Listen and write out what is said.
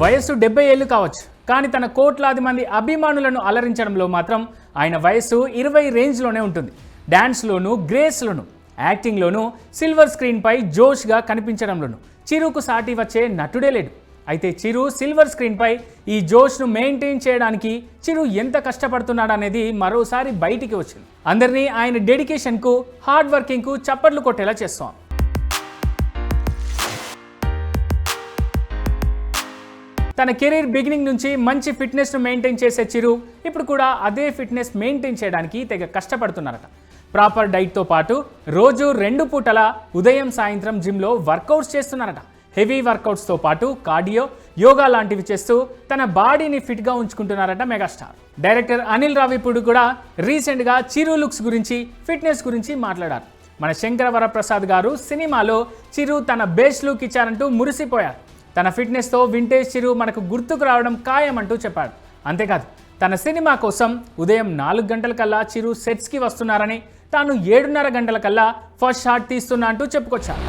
వయస్సు డెబ్బై ఏళ్ళు కావచ్చు. కానీ తన కోట్లాది మంది అభిమానులను అలరించడంలో మాత్రం ఆయన వయస్సు ఇరవై రేంజ్లోనే ఉంటుంది. డ్యాన్స్లోను గ్రేస్లోను యాక్టింగ్లోను సిల్వర్ స్క్రీన్పై జోష్గా కనిపించడంలోను చిరుకు సాటి వచ్చే నటుడే లేడు. అయితే చిరు సిల్వర్ స్క్రీన్పై ఈ జోష్ను మెయింటైన్ చేయడానికి చిరు ఎంత కష్టపడుతున్నాడనేది మరోసారి బయటికి వచ్చింది. అందరినీ ఆయన డెడికేషన్కు హార్డ్ వర్కింగ్కు చప్పట్లు కొట్టేలా చేస్తాం. తన కెరీర్ బిగినింగ్ నుంచి మంచి ఫిట్నెస్ను మెయింటైన్ చేసే చిరు ఇప్పుడు కూడా అదే ఫిట్నెస్ మెయింటైన్ చేయడానికి తెగ కష్టపడుతున్నారట. ప్రాపర్ డైట్తో పాటు రోజు రెండు పూటల ఉదయం సాయంత్రం జిమ్లో వర్కౌట్స్ చేస్తున్నారట. హెవీ వర్కౌట్స్తో పాటు కార్డియో యోగా లాంటివి చేస్తూ తన బాడీని ఫిట్గా ఉంచుకుంటున్నారట మెగాస్టార్. డైరెక్టర్ అనిల్ రావిపూడి కూడా రీసెంట్గా చిరు లుక్స్ గురించి ఫిట్నెస్ గురించి మాట్లాడారు. మన శంకర వరప్రసాద్ గారు సినిమాలో చిరు తన బేస్ లుక్ ఇచ్చారంటూ మురిసిపోయారు. తన ఫిట్నెస్తో వింటేజ్ చిరు మనకు గుర్తుకు రావడం ఖాయమంటూ చెప్పాడు. అంతేకాదు తన సినిమా కోసం ఉదయం నాలుగు గంటల కల్లా చిరు సెట్స్కి వస్తున్నారని తాను ఏడున్నర గంటల కల్లా ఫస్ట్ షాట్ తీస్తున్నా అంటూ చెప్పుకొచ్చారు